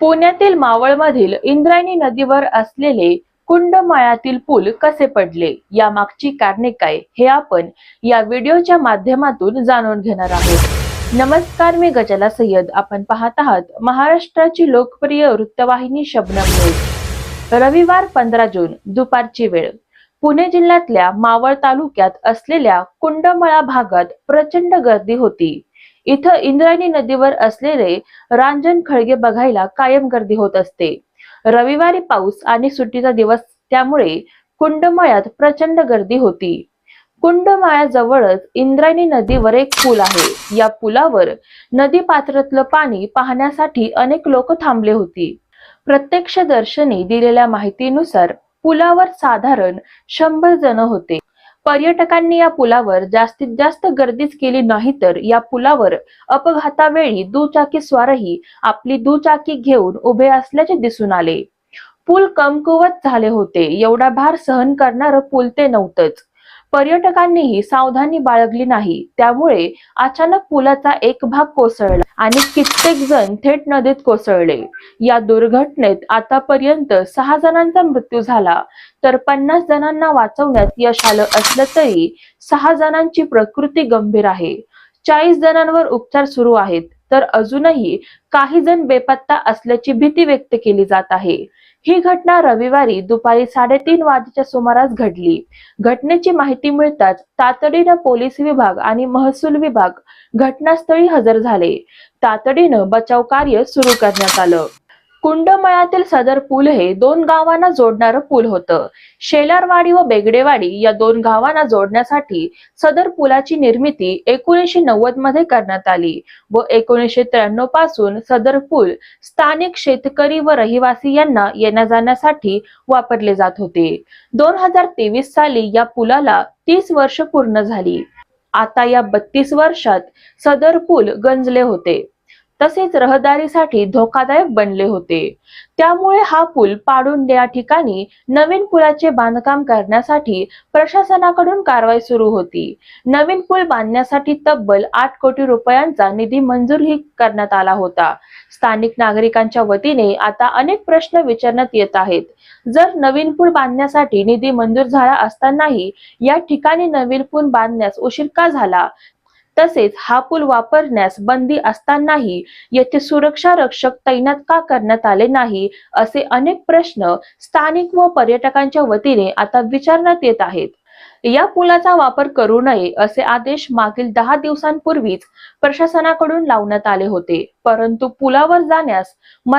पुण्यातील मावळमधील इंद्रायणी नदीवर असलेले कुंडमाळ्यातील पूल कसे पडले? यामागची कारणे काय? हे आपण या व्हिडिओच्या माध्यमातून जाणून घेणार आहोत. नमस्कार मी गजला सय्यद. आपण पाहत आहात महाराष्ट्राची लोकप्रिय वृत्तवाहिनी शबनम न्यूज. रविवार पंधरा जून दुपारची वेळ. पुणे जिल्ह्यातल्या मावळ तालुक्यात असलेल्या कुंडमळा भागात प्रचंड गर्दी होती. इथं इंद्रायणी नदीवर असलेले रांजण खळगे बघायला कायम गर्दी होत असते. रविवारी पाऊस आणि सुट्टीचा दिवस त्यामुळे कुंडमाळ्यात प्रचंड गर्दी होती. कुंडमाळ्याजवळच इंद्रायणी नदीवर एक पूल आहे. या पुलावर नदी पात्रातलं पाणी पाहण्यासाठी अनेक लोक थांबले होती. प्रत्यक्ष दर्शनी दिलेल्या माहितीनुसार पुलावर साधारण शंभर जण होते. पर्यटकांनी या पुलावर जास्तीत जास्त गर्दीच केली नाही तर या पुलावर अपघातावेळी दुचाकी स्वारही आपली दुचाकी घेऊन उभे असल्याचे दिसून आले. पूल कमकुवत झाले होते. एवढा भार सहन करणारं पूल ते नव्हतंच. पर्यटकांनीही सावधानी बाळगली नाही. त्यामुळे अचानक पुलाचा एक भाग कोसळला आणि कित्येक जण थेट नदीत कोसळले. या दुर्घटनेत आतापर्यंत सहा जणांचा मृत्यू झाला. तर पन्नास जणांना वाचवण्यात यश आलं असलं तरी सहा जणांची प्रकृती गंभीर आहे. चाळीस जणांवर उपचार सुरू आहेत. तर अजूनही काही जण बेपत्ता असल्याची भीती व्यक्त केली जात आहे. ही घटना रविवारी दुपारी साडेतीन वाजेच्या सुमारास घडली. घटनेची माहिती मिळताच तातडीनं पोलीस विभाग आणि महसूल विभाग घटनास्थळी हजर झाले. तातडीनं बचाव कार्य सुरू करण्यात आलं. कुंडमळातील सदर पूल हे दोन गावांना जोडणारं पूल होतं. शेलारवाडी व बेगडेवाडी या दोन गावांना जोडण्यासाठी सदर पुलाची निर्मिती एकोणीसशे नव्वदमध्ये करण्यात आली व एकोणीसशे त्र्याण्णवपासून सदर पूल स्थानिक शेतकरी व रहिवासी यांना येण्या जाण्यासाठी वापरले जात होते. दोन हजार तेवीस साली या पुलाला तीस वर्ष पूर्ण झाली. आता या बत्तीस वर्षात सदर पूल गंजले होते. तसेच रहदारीसाठी धोकादायक बनले होते. त्यामुळे हा पूल पाडून या ठिकाणी नवीन पुलाचे बांधकाम करण्यासाठी प्रशासनाकडून कारवाई सुरू होती. नवीन पूल बांधण्यासाठी तब्बल आठ कोटी रुपयांचा निधी मंजूरही करण्यात आला होता. स्थानिक नागरिकांच्या वतीने आता अनेक प्रश्न विचारण्यात येत आहेत. जर नवीन पूल बांधण्यासाठी निधी मंजूर झाला असतानाही या ठिकाणी नवीन पूल बांधण्यास उशीर का झाला? तसेच हा पूल वापरण्यास बंदी असतानाही येथे सुरक्षा रक्षक तैनात का करण्यात आले नाही असे अनेक प्रश्न स्थानिक व पर्यटकांच्या वतीने आता विचारण्यात येत आहेत. या पुलाचा वापर करू नये असे आदेश मागील दहा दिवसांपूर्वीच प्रशासनाकडून लावण्यात आले होते. परंतु पुलावर जाण्यास